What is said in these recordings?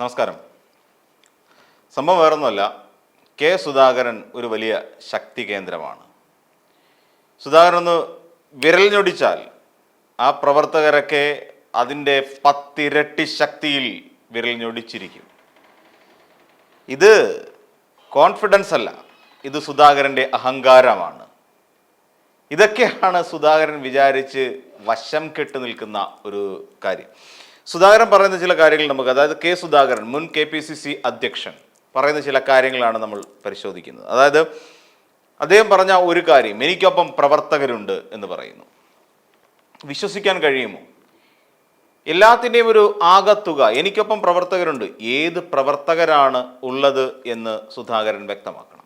നമസ്കാരം. സംഭവം വേറൊന്നുമല്ല. കെ സുധാകരൻ ഒരു വലിയ ശക്തി കേന്ദ്രമാണ്. സുധാകരൻ ഒന്ന് വിരൽ ഞൊടിച്ചാൽ ആ പ്രവർത്തകരൊക്കെ അതിന്റെ പത്തിരട്ടി ശക്തിയിൽ വിരൽ ഞൊടിച്ചിരിക്കും. ഇത് കോൺഫിഡൻസ് അല്ല. ഇത് സുധാകരന്റെ അഹങ്കാരമാണ്. ഇതൊക്കെയാണ് സുധാകരൻ വിചാരിച്ച് വശം കെട്ടു നിൽക്കുന്ന ഒരു കാര്യം. സുധാകരൻ പറയുന്ന ചില കാര്യങ്ങൾ നമുക്ക് അതായത് കെ സുധാകരൻ മുൻ കെ പി സി സി അധ്യക്ഷൻ പറയുന്ന ചില കാര്യങ്ങളാണ് നമ്മൾ പരിശോധിക്കുന്നത്. അതായത് അദ്ദേഹം പറഞ്ഞ ഒരു കാര്യം എനിക്കൊപ്പം പ്രവർത്തകരുണ്ട് എന്ന് പറയുന്നു. വിശ്വസിക്കാൻ കഴിയുമോ? എല്ലാത്തിന്റെയും ഒരു ആകത്തുക എനിക്കൊപ്പം പ്രവർത്തകരുണ്ട് ഏത് പ്രവർത്തകരാണ് ഉള്ളത് എന്ന് സുധാകരൻ വ്യക്തമാക്കണം.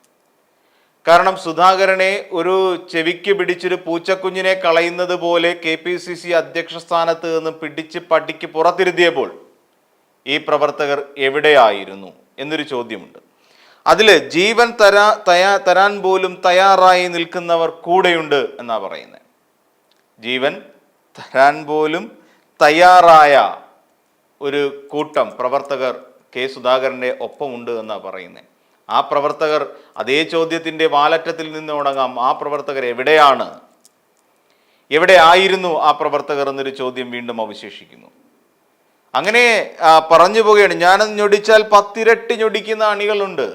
കാരണം സുധാകരനെ ഒരു ചെവിക്ക് പിടിച്ചൊരു പൂച്ചക്കുഞ്ഞിനെ കളയുന്നത് പോലെ കെ പി സി സി അധ്യക്ഷ സ്ഥാനത്ത് നിന്ന് പിടിച്ച് പട്ടിക്ക് പുറത്തിരുത്തിയപ്പോൾ ഈ പ്രവർത്തകർ എവിടെയായിരുന്നു എന്നൊരു ചോദ്യമുണ്ട്. അതിൽ ജീവൻ തരാ തയാ തരാൻ പോലും തയ്യാറായി നിൽക്കുന്നവർ കൂടെയുണ്ട് എന്നാ പറയുന്നത്. ജീവൻ തരാൻ പോലും തയ്യാറായ ഒരു കൂട്ടം പ്രവർത്തകർ കെ സുധാകരന്റെ ഒപ്പമുണ്ട് എന്നാണ് പറയുന്നത്. ആ പ്രവർത്തകർ അതേ ചോദ്യത്തിന്റെ വാലറ്റത്തിൽ നിന്ന് ഉണങ്ങാം ആ പ്രവർത്തകർ എവിടെയാണ്? എവിടെ ആയിരുന്നു ആ പ്രവർത്തകർ എന്നൊരു ചോദ്യം വീണ്ടും അവശേഷിക്കുന്നു. അങ്ങനെ പറഞ്ഞു പോവുകയാണ്. ഞാനത് ഞൊടിച്ചാൽ പത്തിരട്ടി ഞൊടിക്കുന്ന അണികളുണ്ട്.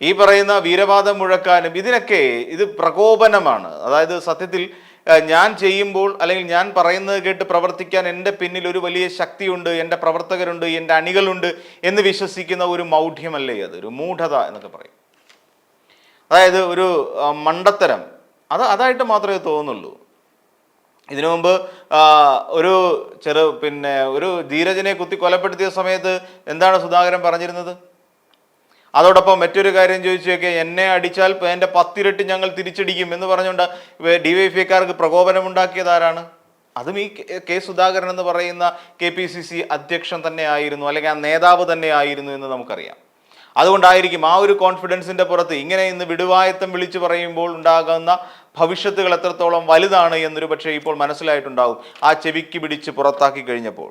ഈ പറയുന്ന വീരവാദം മുഴക്കാനും ഇതിനൊക്കെ ഇത് പ്രകോപനമാണ്. അതായത് സത്യത്തിൽ ഞാൻ ചെയ്യുമ്പോൾ അല്ലെങ്കിൽ ഞാൻ പറയുന്നത് കേട്ട് പ്രവർത്തിക്കാൻ എന്റെ പിന്നിൽ ഒരു വലിയ ശക്തിയുണ്ട് എന്റെ പ്രവർത്തകരുണ്ട് എന്റെ അണികളുണ്ട് എന്ന് വിശ്വസിക്കുന്ന ഒരു മൗഢ്യമല്ലേ അത് ഒരു മൂഢത എന്നൊക്കെ പറയും. അതായത് ഒരു മണ്ടത്തരം. അത് അതായിട്ട് മാത്രമേ തോന്നുള്ളൂ. ഇതിനു മുമ്പ് ഒരു ചെറു പിന്നെ ഒരു ധീരജനെ കുത്തി കൊലപ്പെടുത്തിയ സമയത്ത് എന്താണ് സുധാകരൻ പറഞ്ഞിരുന്നത്? അതോടൊപ്പം മറ്റൊരു കാര്യം ചോദിച്ചൊക്കെ എന്നെ അടിച്ചാൽ എന്റെ പത്തിരട്ടി ഞങ്ങൾ തിരിച്ചടിക്കും എന്ന് പറഞ്ഞുകൊണ്ട് ഡി ഡിവൈഎഫ്ഐക്കാർക്ക് പ്രകോപനമുണ്ടാക്കിയത് ആരാണ് അതും ഈ കെ സുധാകരൻ എന്ന് പറയുന്ന കെ പി സി സി അധ്യക്ഷൻ തന്നെ ആയിരുന്നു അല്ലെങ്കിൽ ആ നേതാവ് തന്നെ ആയിരുന്നു എന്ന് നമുക്കറിയാം. അതുകൊണ്ടായിരിക്കും ആ ഒരു കോൺഫിഡൻസിന്റെ പുറത്ത് ഇങ്ങനെ ഇന്ന് വിടുവായത്തം വിളിച്ചു പറയുമ്പോൾ ഉണ്ടാകുന്ന ഭവിഷ്യത്തുകൾ എത്രത്തോളം വലുതാണ് എന്നൊരു പക്ഷേ ഇപ്പോൾ മനസ്സിലായിട്ടുണ്ടാവും ആ ചെവിക്ക് പിടിച്ച് പുറത്താക്കി കഴിഞ്ഞപ്പോൾ.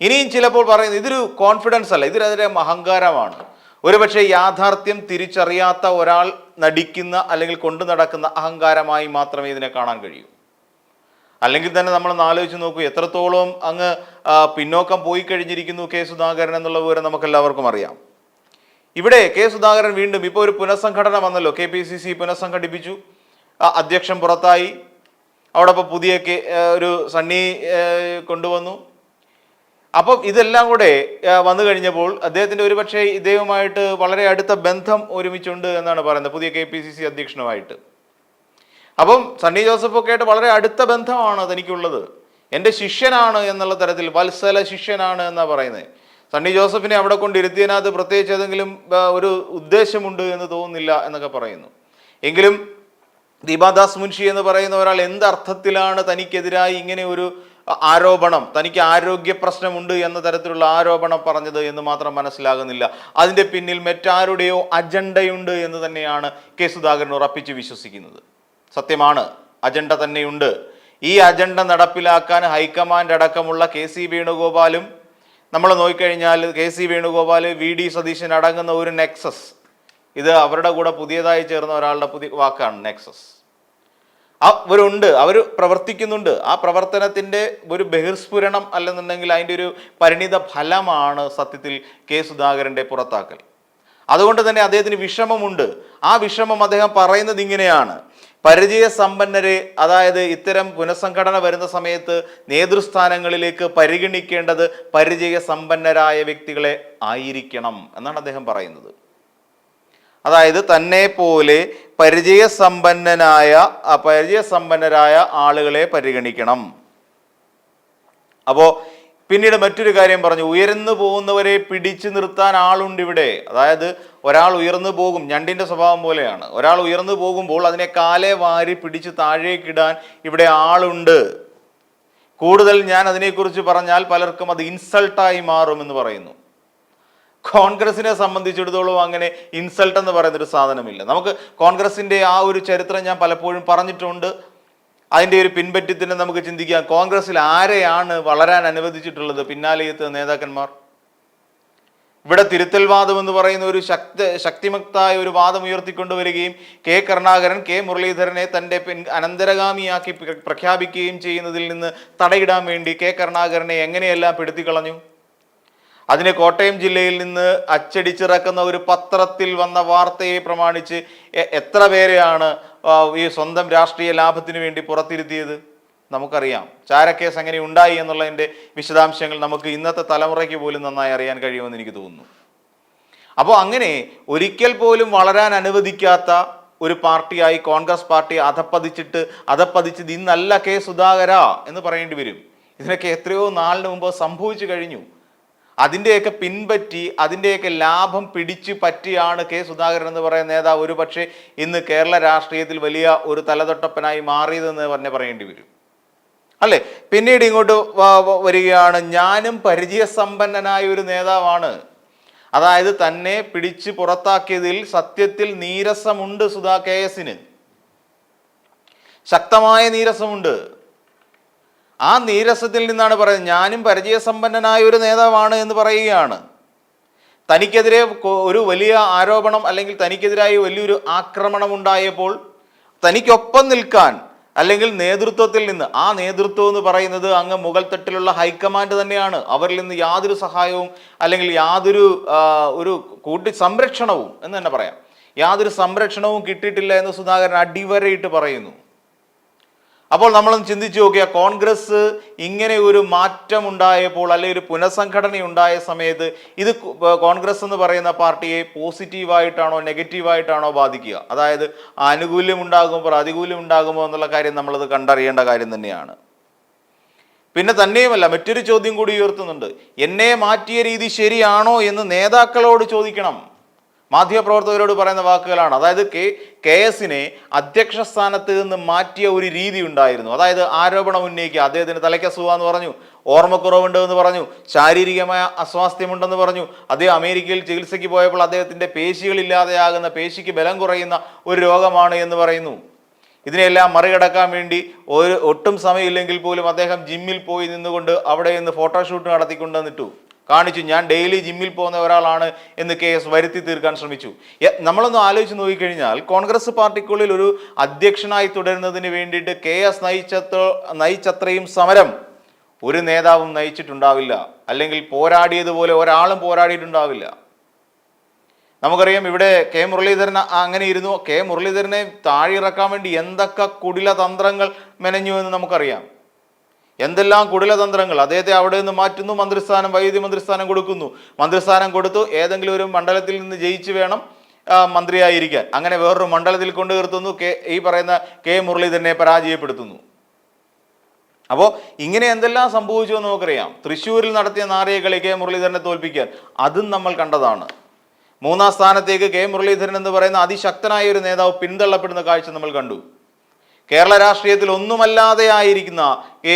ഇനിയും ചിലപ്പോൾ പറയുന്നത് ഇതൊരു കോൺഫിഡൻസ് അല്ല ഇതിനെതിരെ അഹങ്കാരമാണ്. ഒരുപക്ഷെ യാഥാർത്ഥ്യം തിരിച്ചറിയാത്ത ഒരാൾ നടിക്കുന്ന അല്ലെങ്കിൽ കൊണ്ടു നടക്കുന്ന അഹങ്കാരമായി മാത്രമേ ഇതിനെ കാണാൻ കഴിയൂ. അല്ലെങ്കിൽ തന്നെ നമ്മൾ ആലോചിച്ച് നോക്കൂ എത്രത്തോളം അങ്ങ് പിന്നോക്കം പോയി കഴിഞ്ഞിരിക്കുന്നു കെ സുധാകരൻ എന്നുള്ള വിവരം നമുക്ക് എല്ലാവർക്കും അറിയാം. ഇവിടെ കെ സുധാകരൻ വീണ്ടും ഇപ്പോൾ ഒരു പുനഃസംഘടന വന്നല്ലോ. കെ പി സി സി പുനഃസംഘടിപ്പിച്ചു അധ്യക്ഷൻ പുറത്തായി. അവിടെ ഇപ്പോൾ പുതിയ ഒരു സണ്ണി കൊണ്ടുവന്നു. അപ്പം ഇതെല്ലാം കൂടെ വന്നു കഴിഞ്ഞപ്പോൾ അദ്ദേഹത്തിന്റെ ഒരുപക്ഷെ ഇദ്ദേഹവുമായിട്ട് വളരെ അടുത്ത ബന്ധം ഒരുമിച്ചുണ്ട് എന്നാണ് പറയുന്നത് പുതിയ കെ പി സി സി അധ്യക്ഷനുമായിട്ട്. അപ്പം സണ്ണി ജോസഫ് ഒക്കെ ആയിട്ട് വളരെ അടുത്ത ബന്ധമാണ് തനിക്കുള്ളത്. എന്റെ ശിഷ്യനാണ് എന്നുള്ള തരത്തിൽ വത്സല ശിഷ്യനാണ് എന്നാണ് പറയുന്നത്. സണ്ണി ജോസഫിനെ അവിടെ കൊണ്ടിരുത്തിയതിനകത്ത് പ്രത്യേകിച്ച് ഏതെങ്കിലും ഒരു ഉദ്ദേശമുണ്ട് എന്ന് തോന്നുന്നില്ല എന്നൊക്കെ പറയുന്നു. എങ്കിലും ദീപാദാസ് മുൻഷി എന്ന് പറയുന്ന ഒരാൾ എന്തർത്ഥത്തിലാണ് തനിക്കെതിരായി ഇങ്ങനെ ഒരു ആരോപണം തനിക്ക് ആരോഗ്യ പ്രശ്നമുണ്ട് എന്ന തരത്തിലുള്ള ആരോപണം പറഞ്ഞത് എന്ന് മാത്രം മനസ്സിലാകുന്നില്ല. അതിന്റെ പിന്നിൽ മറ്റാരുടെയോ അജണ്ടയുണ്ട് എന്ന് തന്നെയാണ് കെ സുധാകരൻ ഉറപ്പിച്ച് വിശ്വസിക്കുന്നത്. സത്യമാണ് അജണ്ട തന്നെയുണ്ട്. ഈ അജണ്ട നടപ്പിലാക്കാൻ ഹൈക്കമാൻഡ് അടക്കമുള്ള കെ സി വേണുഗോപാലും നമ്മൾ നോക്കിക്കഴിഞ്ഞാൽ K C Venugopal V D Satheesan അടങ്ങുന്ന ഒരു നെക്സസ്. ഇത് അവരുടെ കൂടെ പുതിയതായി ചേർന്ന ഒരാളുടെ പുതിയ വാക്കാണ് നെക്സസ്. അവരുണ്ട് അവർ പ്രവർത്തിക്കുന്നുണ്ട്. ആ പ്രവർത്തനത്തിന്റെ ഒരു ബഹിർസ്ഫുരണം അല്ലെന്നുണ്ടെങ്കിൽ അതിന്റെ ഒരു പരിണിത ഫലമാണ് സത്യത്തിൽ കെ സുധാകരന്റെ പുറത്താക്കൽ. അതുകൊണ്ട് തന്നെ അദ്ദേഹത്തിന് വിഷമമുണ്ട്. ആ വിഷമം അദ്ദേഹം പറയുന്നത് ഇങ്ങനെയാണ്. പരിചയസമ്പന്നരെ അതായത് ഇത്തരം പുനഃസംഘടന വരുന്ന സമയത്ത് നേതൃസ്ഥാനങ്ങളിലേക്ക് പരിഗണിക്കേണ്ടത് പരിചയസമ്പന്നരായ വ്യക്തികളെ ആയിരിക്കണം എന്നാണ് അദ്ദേഹം പറയുന്നത്. അതായത് തന്നെ പോലെ പരിചയസമ്പന്നനായ പരിചയസമ്പന്നരായ ആളുകളെ പരിഗണിക്കണം. അപ്പോൾ പിന്നീട് മറ്റൊരു കാര്യം പറഞ്ഞു ഉയർന്നു പോകുന്നവരെ പിടിച്ചു നിർത്താൻ ആളുണ്ട് ഇവിടെ. അതായത് ഒരാൾ ഉയർന്നു പോകും ഞണ്ടിന്റെ സ്വഭാവം പോലെയാണ്. ഒരാൾ ഉയർന്നു പോകുമ്പോൾ അതിനെ കാലെ വാരി പിടിച്ച് താഴേക്കിടാൻ ഇവിടെ ആളുണ്ട്. കൂടുതൽ ഞാൻ അതിനെക്കുറിച്ച് പറഞ്ഞാൽ പലർക്കും അത് ഇൻസൾട്ടായി മാറുമെന്ന് പറയുന്നു. കോൺഗ്രസിനെ സംബന്ധിച്ചിടത്തോളം അങ്ങനെ ഇൻസൾട്ട് എന്ന് പറയുന്നൊരു സാധനമില്ല. നമുക്ക് കോൺഗ്രസിന്റെ ആ ഒരു ചരിത്രം ഞാൻ പലപ്പോഴും പറഞ്ഞിട്ടുണ്ട്. അതിന്റെ ഒരു പിൻപറ്റി നമുക്ക് ചിന്തിക്കാം. കോൺഗ്രസിൽ ആരെയാണ് വളരാൻ അനുവദിച്ചിട്ടുള്ളത് പിന്നാലെ എത്തുന്ന നേതാക്കന്മാർ? ഇവിടെ തിരുത്തൽവാദം എന്ന് പറയുന്ന ഒരു ശക്തി ശക്തിമക്തായ ഒരു വാദം ഉയർത്തിക്കൊണ്ടുവരികയും കെ കരുണാകരൻ കെ മുരളീധരനെ തന്റെ പിൻ അനന്തരഗാമിയാക്കി പ്രഖ്യാപിക്കുകയും ചെയ്യുന്നതിൽ നിന്ന് തടയിടാൻ വേണ്ടി കെ കരുണാകരനെ എങ്ങനെയെല്ലാം പെടുത്തിക്കളഞ്ഞു? അതിന് കോട്ടയം ജില്ലയിൽ നിന്ന് അച്ചടിച്ചിറക്കുന്ന ഒരു പത്രത്തിൽ വന്ന വാർത്തയെ പ്രമാണിച്ച് എത്ര പേരെയാണ് ഈ സ്വന്തം രാഷ്ട്രീയ ലാഭത്തിന് വേണ്ടി പുറത്തിരുത്തിയത്? നമുക്കറിയാം. ചാരക്കേസ് അങ്ങനെ ഉണ്ടായി എന്നുള്ളതിന്റെ വിശദാംശങ്ങൾ നമുക്ക് ഇന്നത്തെ തലമുറയ്ക്ക് പോലും നന്നായി അറിയാൻ കഴിയുമെന്ന് എനിക്ക് തോന്നുന്നു. അപ്പോൾ അങ്ങനെ ഒരിക്കൽ പോലും വളരാൻ അനുവദിക്കാത്ത ഒരു പാർട്ടിയായി കോൺഗ്രസ് പാർട്ടി അധപ്പതിച്ചിട്ട് അധപ്പതിച്ചത് ഇന്നല്ല കെ സുധാകര എന്ന് പറയേണ്ടി വരും. ഇതിനൊക്കെ എത്രയോ നാളിന് മുമ്പ് സംഭവിച്ചു കഴിഞ്ഞു. അതിന്റെയൊക്കെ പിൻപറ്റി അതിന്റെയൊക്കെ ലാഭം പിടിച്ചു പറ്റിയാണ് കെ സുധാകരൻ എന്ന് പറയുന്ന നേതാവ്. ഒരു പക്ഷേ ഇന്ന് കേരള രാഷ്ട്രീയത്തിൽ വലിയ ഒരു തലതൊട്ടപ്പനായി മാറിയതെന്ന് പറഞ്ഞ് പറയേണ്ടി വരും. അല്ലേ? പിന്നീട് ഇങ്ങോട്ട് വരികയാണ്. ഞാനും പരിചയസമ്പന്നനായ ഒരു നേതാവാണ്. അതായത് തന്നെ പിടിച്ച് പുറത്താക്കിയതിൽ സത്യത്തിൽ നീരസമുണ്ട് സുധാ കെ എസിന്. ശക്തമായ നീരസമുണ്ട്. ആ നീരസത്തിൽ നിന്നാണ് പറയുന്നത് ഞാനും പരിചയസമ്പന്നനായ ഒരു നേതാവാണ് എന്ന് പറയുകയാണ്. തനിക്കെതിരെ ഒരു വലിയ ആരോപണം അല്ലെങ്കിൽ തനിക്കെതിരായി വലിയൊരു ആക്രമണം ഉണ്ടായപ്പോൾ തനിക്കൊപ്പം നിൽക്കാൻ അല്ലെങ്കിൽ നേതൃത്വത്തിൽ നിന്ന് ആ നേതൃത്വം എന്ന് പറയുന്നത് അങ്ങ് മുകൾ തട്ടിലുള്ള ഹൈക്കമാൻഡ് തന്നെയാണ്. അവരിൽ നിന്ന് യാതൊരു സഹായവും അല്ലെങ്കിൽ യാതൊരു ഒരു കൂട്ടി സംരക്ഷണവും എന്ന് തന്നെ പറയാം. യാതൊരു സംരക്ഷണവും കിട്ടിയിട്ടില്ല എന്ന് സുധാകരൻ അടിവരയിട്ട് പറയുന്നു. അപ്പോൾ നമ്മളൊന്ന് ചിന്തിച്ചു നോക്കിയാൽ കോൺഗ്രസ് ഇങ്ങനെ ഒരു മാറ്റം ഉണ്ടായപ്പോൾ അല്ലെങ്കിൽ ഒരു പുനഃസംഘടന ഉണ്ടായ സമയത്ത് ഇത് കോൺഗ്രസ് എന്ന് പറയുന്ന പാർട്ടിയെ പോസിറ്റീവായിട്ടാണോ നെഗറ്റീവായിട്ടാണോ ബാധിക്കുക? അതായത് ആനുകൂല്യം ഉണ്ടാകുമോ പ്രതികൂല്യം ഉണ്ടാകുമോ എന്നുള്ള കാര്യം നമ്മളത് കണ്ടറിയേണ്ട കാര്യം തന്നെയാണ്. പിന്നെ തന്നെയുമല്ല മറ്റൊരു ചോദ്യം കൂടി ഉയർത്തുന്നുണ്ട്. എന്നെ മാറ്റിയ രീതി ശരിയാണോ എന്ന് നേതാക്കളോട് ചോദിക്കണം. മാധ്യമപ്രവർത്തകരോട് പറയുന്ന വാക്കുകളാണ്. അതായത് കെ കെ എസിനെ അധ്യക്ഷ സ്ഥാനത്ത് നിന്ന് മാറ്റിയ ഒരു രീതി ഉണ്ടായിരുന്നു. അതായത് ആരോപണം ഉന്നയിക്കുക. അദ്ദേഹത്തിന് തലയ്ക്കസുഖമെന്ന് പറഞ്ഞു. ഓർമ്മക്കുറവുണ്ട് എന്ന് പറഞ്ഞു. ശാരീരികമായ അസ്വാസ്ഥ്യമുണ്ടെന്ന് പറഞ്ഞു. അദ്ദേഹം അമേരിക്കയിൽ ചികിത്സയ്ക്ക് പോയപ്പോൾ അദ്ദേഹത്തിന്റെ പേശികളില്ലാതെയാകുന്ന പേശിക്ക് ബലം കുറയുന്ന ഒരു രോഗമാണ് എന്ന് പറയുന്നു. ഇതിനെല്ലാം മറികടക്കാൻ വേണ്ടി ഒരു ഒട്ടും സമയമില്ലെങ്കിൽ പോലും അദ്ദേഹം ജിമ്മിൽ പോയി നിന്നുകൊണ്ട് അവിടെ നിന്ന് ഫോട്ടോഷൂട്ട് നടത്തിക്കൊണ്ടു കാണിച്ചു ഞാൻ ഡെയിലി ജിമ്മിൽ പോകുന്ന ഒരാളാണ് എന്ന് കെ എസ് വരുത്തി തീർക്കാൻ ശ്രമിച്ചു. നമ്മളൊന്നും ആലോചിച്ച് നോക്കിക്കഴിഞ്ഞാൽ കോൺഗ്രസ് പാർട്ടിക്കുള്ളിൽ ഒരു അധ്യക്ഷനായി തുടരുന്നതിന് വേണ്ടിയിട്ട് കെ എസ് നയിച്ചത്ര നയിച്ചത്രയും സമരം ഒരു നേതാവും നയിച്ചിട്ടുണ്ടാവില്ല. അല്ലെങ്കിൽ പോരാടിയതുപോലെ ഒരാളും പോരാടിയിട്ടുണ്ടാവില്ല. നമുക്കറിയാം ഇവിടെ കെ മുരളീധരൻ അങ്ങനെ ഇരുന്നു. കെ മുരളീധരനെ താഴെയിറക്കാൻ വേണ്ടി എന്തൊക്കെ കുടില തന്ത്രങ്ങൾ മെനഞ്ഞു എന്ന് നമുക്കറിയാം. എന്തെല്ലാം കുടിലതന്ത്രങ്ങൾ അദ്ദേഹത്തെ അവിടെ നിന്ന് മാറ്റുന്നു മന്ത്രിസ്ഥാനം വൈദ്യുതി മന്ത്രിസ്ഥാനം കൊടുക്കുന്നു. മന്ത്രിസ്ഥാനം കൊടുത്തു ഏതെങ്കിലും ഒരു മണ്ഡലത്തിൽ നിന്ന് ജയിച്ചു വേണം മന്ത്രിയായിരിക്കാൻ. അങ്ങനെ വേറൊരു മണ്ഡലത്തിൽ കൊണ്ടു നിർത്തുന്നു കെ ഈ പറയുന്ന കെ മുരളീധരനെ പരാജയപ്പെടുത്തുന്നു. അപ്പോൾ ഇങ്ങനെ എന്തെല്ലാം സംഭവിച്ചു എന്ന് നമുക്കറിയാം. തൃശ്ശൂരിൽ നടത്തിയ നാറിയ കളി കെ മുരളീധരനെ തോൽപ്പിക്കാൻ. അതും നമ്മൾ കണ്ടതാണ്. മൂന്നാം സ്ഥാനത്തേക്ക് കെ മുരളീധരൻ എന്ന് പറയുന്ന അതിശക്തനായ ഒരു നേതാവ് പിന്തള്ളപ്പെടുന്ന കാഴ്ച നമ്മൾ കണ്ടു. കേരള രാഷ്ട്രീയത്തിൽ ഒന്നുമല്ലാതെ ആയിരിക്കുന്ന ഈ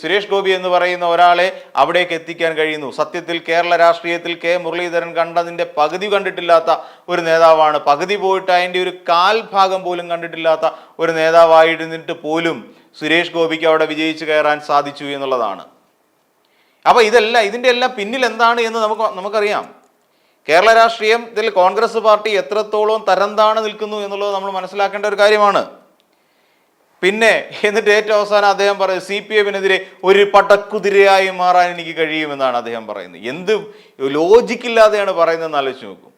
സുരേഷ് ഗോപി എന്ന് പറയുന്ന ഒരാളെ അവിടേക്ക് എത്തിക്കാൻ കഴിയുന്നു. സത്യത്തിൽ കേരള രാഷ്ട്രീയത്തിൽ കെ മുരളീധരൻ കണ്ടതിന്റെ പകുതി കണ്ടിട്ടില്ലാത്ത ഒരു നേതാവാണ്. പകുതി പോയിട്ട് അതിന്റെ ഒരു കാൽ ഭാഗം പോലും കണ്ടിട്ടില്ലാത്ത ഒരു നേതാവായിരുന്നിട്ട് പോലും സുരേഷ് ഗോപിക്ക് അവിടെ വിജയിച്ചു കയറാൻ സാധിച്ചു എന്നുള്ളതാണ്. അപ്പോൾ ഇതെല്ലാം ഇതിന്റെ എല്ലാം പിന്നിൽ എന്താണ് എന്ന് നമുക്ക് നമുക്കറിയാം. കേരള രാഷ്ട്രീയത്തിൽ കോൺഗ്രസ് പാർട്ടി എത്രത്തോളം തരംതാണ് നിൽക്കുന്നു എന്നുള്ളത് നമ്മൾ മനസ്സിലാക്കേണ്ട ഒരു കാര്യമാണ്. പിന്നെ എന്നിട്ട് ഏറ്റവും അവസാനം അദ്ദേഹം പറയുന്നത് സി പി എമ്മിനെതിരെ ഒരു പടക്കുതിരയായി മാറാൻ എനിക്ക് കഴിയുമെന്നാണ് അദ്ദേഹം പറയുന്നത്. എന്ത് ലോജിക്കില്ലാതെയാണ് പറയുന്നതെന്ന് ആലോചിച്ച് നോക്കും.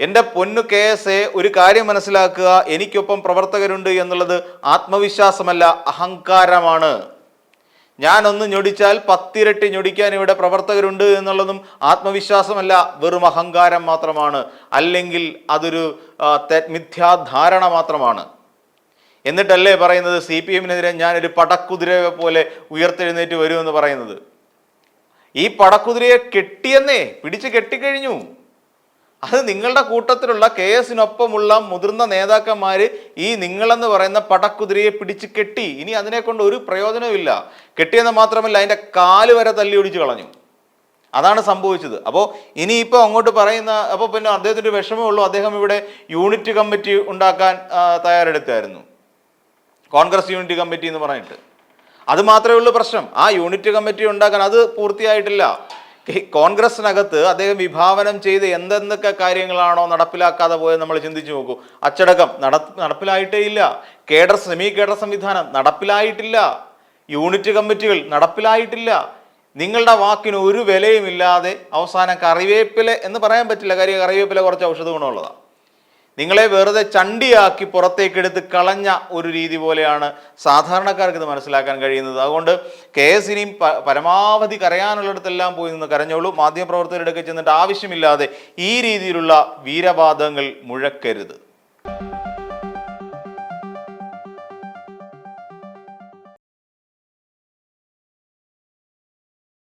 എന്റെ പൊന്നു കെ എസ് എ ഒരു കാര്യം മനസ്സിലാക്കുക എനിക്കൊപ്പം പ്രവർത്തകരുണ്ട് എന്നുള്ളത് ആത്മവിശ്വാസമല്ല അഹങ്കാരമാണ്. ഞാനൊന്ന് ഞൊടിച്ചാൽ പത്തിരട്ടി ഞൊടിക്കാൻ ഇവിടെ പ്രവർത്തകരുണ്ട് എന്നുള്ളതും ആത്മവിശ്വാസമല്ല വെറും അഹങ്കാരം മാത്രമാണ്. അല്ലെങ്കിൽ അതൊരു മിഥ്യാധാരണ മാത്രമാണ്. എന്നിട്ടല്ലേ പറയുന്നത്? സി പി എമ്മിനെതിരെ ഞാനൊരു പടക്കുതിരയെ പോലെ ഉയർത്തെഴുന്നേറ്റ് വരുമെന്ന് പറയുന്നത്. ഈ പടക്കുതിരയെ കെട്ടിയെന്നേ പിടിച്ച് കെട്ടിക്കഴിഞ്ഞു. അത് നിങ്ങളുടെ കൂട്ടത്തിലുള്ള കെ എസിനൊപ്പമുള്ള മുതിർന്ന നേതാക്കന്മാർ ഈ നിങ്ങളെന്ന് പറയുന്ന പടക്കുതിരയെ പിടിച്ച് കെട്ടി. ഇനി അതിനെ കൊണ്ട് ഒരു പ്രയോജനവുമില്ല കെട്ടിയെന്ന് മാത്രമല്ല അതിന്റെ കാൽ വരെ തല്ലി ഒടിച്ച് കളഞ്ഞു. അതാണ് സംഭവിച്ചത്. അപ്പോൾ ഇനിയിപ്പോൾ അങ്ങോട്ട് പറയുന്ന അപ്പോൾ പിന്നെ അദ്ദേഹത്തിന്റെ വിഷമമുള്ളൂ അദ്ദേഹം ഇവിടെ യൂണിറ്റ് കമ്മിറ്റി ഉണ്ടാക്കാൻ തയ്യാറെടുത്തായിരുന്നു. കോൺഗ്രസ് യൂണിറ്റ് കമ്മിറ്റി എന്ന് പറഞ്ഞിട്ട്. അത് മാത്രമേ ഉള്ളൂ പ്രശ്നം. ആ യൂണിറ്റ് കമ്മിറ്റി ഉണ്ടാക്കാൻ അത് പൂർത്തിയായിട്ടില്ല. കോൺഗ്രസിനകത്ത് അദ്ദേഹം വിഭാവനം ചെയ്ത് എന്തെന്തൊക്കെ കാര്യങ്ങളാണോ നടപ്പിലാക്കാതെ പോയത് നമ്മൾ ചിന്തിച്ചു നോക്കൂ. അച്ചടക്കം നട നടപ്പിലായിട്ടേ ഇല്ല. കേഡർ സെമി കേഡർ സംവിധാനം നടപ്പിലായിട്ടില്ല. യൂണിറ്റ് കമ്മിറ്റികൾ നടപ്പിലായിട്ടില്ല. നിങ്ങളുടെ വാക്കിന് ഒരു വിലയുമില്ലാതെ അവസാനം കറിവേപ്പില എന്ന് പറയാൻ പറ്റില്ല. കാര്യം കറിവേപ്പില കുറച്ച് ഔഷധ ഗുണമുള്ളതാണ് നിങ്ങളെ വെറുതെ ചണ്ടിയാക്കി പുറത്തേക്കെടുത്ത് കളഞ്ഞ ഒരു രീതി പോലെയാണ് സാധാരണക്കാർക്ക് ഇത് മനസ്സിലാക്കാൻ കഴിയുന്നത്. അതുകൊണ്ട് കെ എസ് ഇനിയും പരമാവധി കരയാനുള്ളിടത്തെല്ലാം പോയി നിന്ന് കരഞ്ഞോളൂ. മാധ്യമപ്രവർത്തകരുടെ ഒക്കെ ചെന്നിട്ട് ആവശ്യമില്ലാതെ ഈ രീതിയിലുള്ള വീരവാദങ്ങൾ മുഴക്കരുത്.